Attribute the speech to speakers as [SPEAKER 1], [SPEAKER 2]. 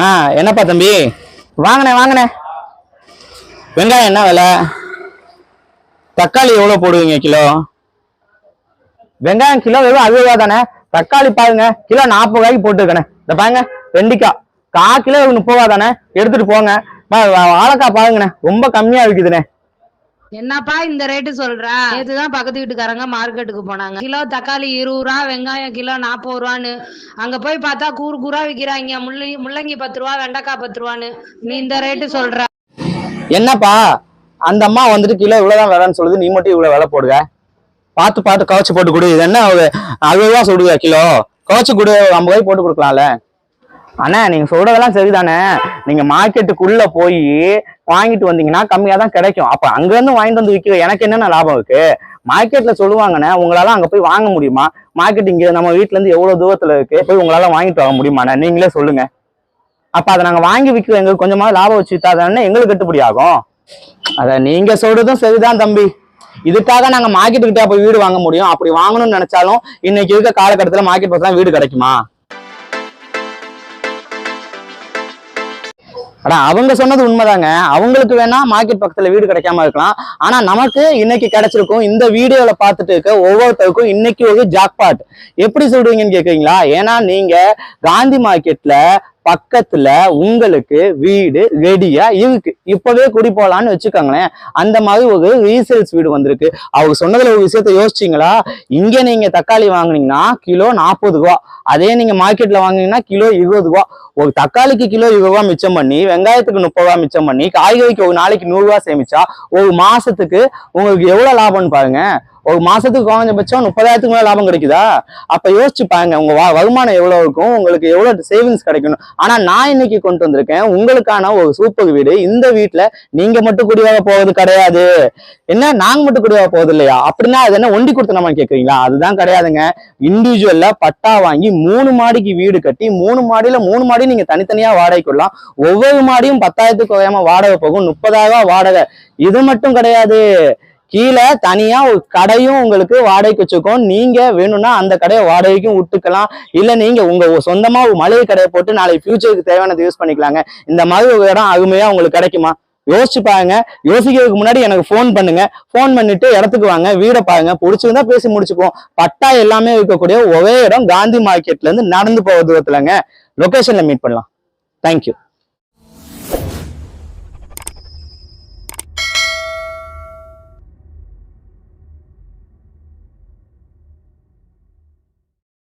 [SPEAKER 1] ஆ என்னப்பா தம்பி? வாங்கண்ணே வாங்கண்ணே வெங்காயம் என்ன விலை? தக்காளி எவ்வளோ போடுவீங்க கிலோ? வெங்காயம் கிலோ வெறும் அறுபது ரூபா தானே? தக்காளி பாருங்க கிலோ நாற்பது ரூபாய்க்கு போட்டுருக்கண்ணே இந்த பாருங்க வெண்டிக்காய். கா கிலோ முப்பது ரூபா தானே? எடுத்துட்டு போங்க. வாழைக்காய் பாருங்கண்ணே ரொம்ப கம்மியாக விக்குதுண்ணே.
[SPEAKER 2] என்னப்பா இந்த ரேட்டு சொல்ற? நேத்துதான் பக்கத்து வீட்டுக்காரங்க மார்க்கெட்டுக்கு போனாங்க. கிலோ தக்காளி இருபது ரூபா வெங்காயம் கிலோ நாற்பது ரூபான்னு. அங்க போய் பார்த்தா கூறு கூறா விக்கிறாங்க. முள்ளங்கி முள்ளங்கி பத்து ரூபா வெண்டைக்காய் பத்து ரூபான்னு. நீ இந்த ரேட்டு சொல்ற.
[SPEAKER 1] என்னப்பா? அந்த அம்மா வந்துட்டு கிலோ இவ்வளவுதான் வேலைன்னு சொல்லுது. நீ மட்டும் இவ்வளவு விலை போடுங்க பார்த்து பார்த்து கவச்சு போட்டு கொடு. இது என்ன அவ்வளவுதான் அறுபது சொல்லுங்க கிலோ. கவச்சு கொடு ஐம்பது போட்டு கொடுக்கலாம்ல. அண்ணா நீங்க சொல்றதெல்லாம் சரிதானே? நீங்க மார்க்கெட்டுக்குள்ள போய் வாங்கிட்டு வந்தீங்கன்னா கம்மியா தான் கிடைக்கும். அப்ப அங்க இருந்து வாங்கிட்டு வந்து விற்கிற எனக்கு என்னென்ன லாபம் இருக்கு? மார்க்கெட்ல சொல்லுவாங்கண்ணே உங்களால அங்க போய் வாங்க முடியுமா? மார்க்கெட் இங்க நம்ம வீட்ல இருந்து எவ்வளவு தூரத்துல இருக்கு போய் உங்களால வாங்கிட்டு வர முடியுமாண்ணே? நீங்களே சொல்லுங்க. அப்ப அதை நாங்க வாங்கி விற்கிறோம் எங்களுக்கு கொஞ்சமா லாபம் வச்சு வித்தாதானே எங்களுக்கு கட்டுப்படி ஆகும். அத நீங்க சொல்றதும் சரிதான் தம்பி. இதுக்காக நாங்க மார்க்கெட்டுக்கிட்டே போய் வீடு வாங்க முடியும். அப்படி வாங்கணும்னு நினைச்சாலும் இன்னைக்கு இருக்க காலகட்டத்துல மார்க்கெட் பக்கம் வீடு கிடைக்குமா? அடா அவங்க சொன்னது உண்மைதாங்க. அவங்களுக்கு வேணா மார்க்கெட் பக்கத்துல வீடு கிடைக்காம இருக்கலாம். ஆனா நமக்கு இன்னைக்கு கிடைச்சிருக்கும் இந்த வீடியோல பார்த்துட்டு இருக்க ஒவ்வொருத்தருக்கும் இன்னைக்கு ஒரு ஜாக்பாட் எப்படி சொல்றீங்கன்னு கேக்குறீங்களா? ஏன்னா நீங்க காந்தி மார்க்கெட்ல பக்கத்துல உங்களுக்கு வீடு ரெடியா இருக்கு. இப்பவே குடி போலான்னு வச்சுக்கோங்களேன். அந்த மாதிரி ஒரு ரீசேல்ஸ் வீடு வந்திருக்கு. அவங்க சொன்னதுல ஒரு விஷயத்த யோசிச்சீங்களா? இங்க நீங்க தக்காளி வாங்கினீங்கன்னா கிலோ நாற்பது ரூபா. அதே நீங்க மார்க்கெட்ல வாங்குனீங்கன்னா கிலோ இருபது ரூபா. ஒரு தக்காளிக்கு கிலோ இருபது ரூபா மிச்சம் பண்ணி வெங்காயத்துக்கு முப்பது ரூபா மிச்சம் பண்ணி காய்கறிக்கு ஒரு நாளைக்கு நூறு ரூபா சேமிச்சா ஒரு மாசத்துக்கு உங்களுக்கு எவ்வளவு லாபம்னு பாருங்க. ஒரு மாசத்துக்கு குறைஞ்சபட்சம் முப்பதாயிரத்துக்கு மேல லாபம் கிடைக்குதா? அப்ப யோசிச்சு பாருங்க உங்க வா- வருமானம் எவ்வளவு இருக்கும் உங்களுக்கு எவ்வளவு சேவிங்ஸ் கிடைக்கணும். ஆனா நான் இன்னைக்கு கொண்டு வந்திருக்கேன் உங்களுக்கான ஒரு சூப்பர் வீடு. இந்த வீட்டுல நீங்க மட்டும் குடியாக போவது கிடையாது. என்ன? நாங்க மட்டும் குடியாக போவது இல்லையா? அப்படின்னா அது என்ன ஒண்டி கொடுத்து நம்ம கேக்குறீங்களா? அதுதான் கிடையாதுங்க. இண்டிவிஜுவல்ல பட்டா வாங்கி மூணு மாடிக்கு வீடு கட்டி மூணு மாடியில மூணு மாடி நீங்க தனித்தனியா வாடகை கொள்ளலாம் ஒவ்வொரு மாடியும் பத்தாயிரத்துக்கு குறையாம வாடகை போகும். முப்பதாயிரம் ரூபாய் வாடகை. இது மட்டும் கிடையாது. கீழே தனியா ஒரு கடையும் உங்களுக்கு வாடகைக்கு வச்சுக்கோம் நீங்க வேணும்னா அந்த கடையை வாடகைக்கும் விட்டுக்கலாம். இல்ல நீங்க உங்க சொந்தமா ஒரு மளிகை கடையை போட்டு நாளைக்கு ஃபியூச்சருக்கு தேவையானது யூஸ் பண்ணிக்கலாங்க. இந்த மாதிரி ஒரு இடம் அருமையா உங்களுக்கு கிடைக்குமா? யோசிச்சு பாருங்க. யோசிக்கிறதுக்கு முன்னாடி எனக்கு ஃபோன் பண்ணுங்க. ஃபோன் பண்ணிட்டு இடத்துக்கு வாங்க. வீடை பாருங்க. பிடிச்சிருந்தா பேசி முடிச்சுக்குவோம். பட்டா எல்லாமே இருக்கக்கூடிய ஒரே இடம் காந்தி மார்க்கெட்ல இருந்து நடந்து போக தூரத்துலங்க. லொகேஷன்ல மீட் பண்ணலாம். தேங்க்யூ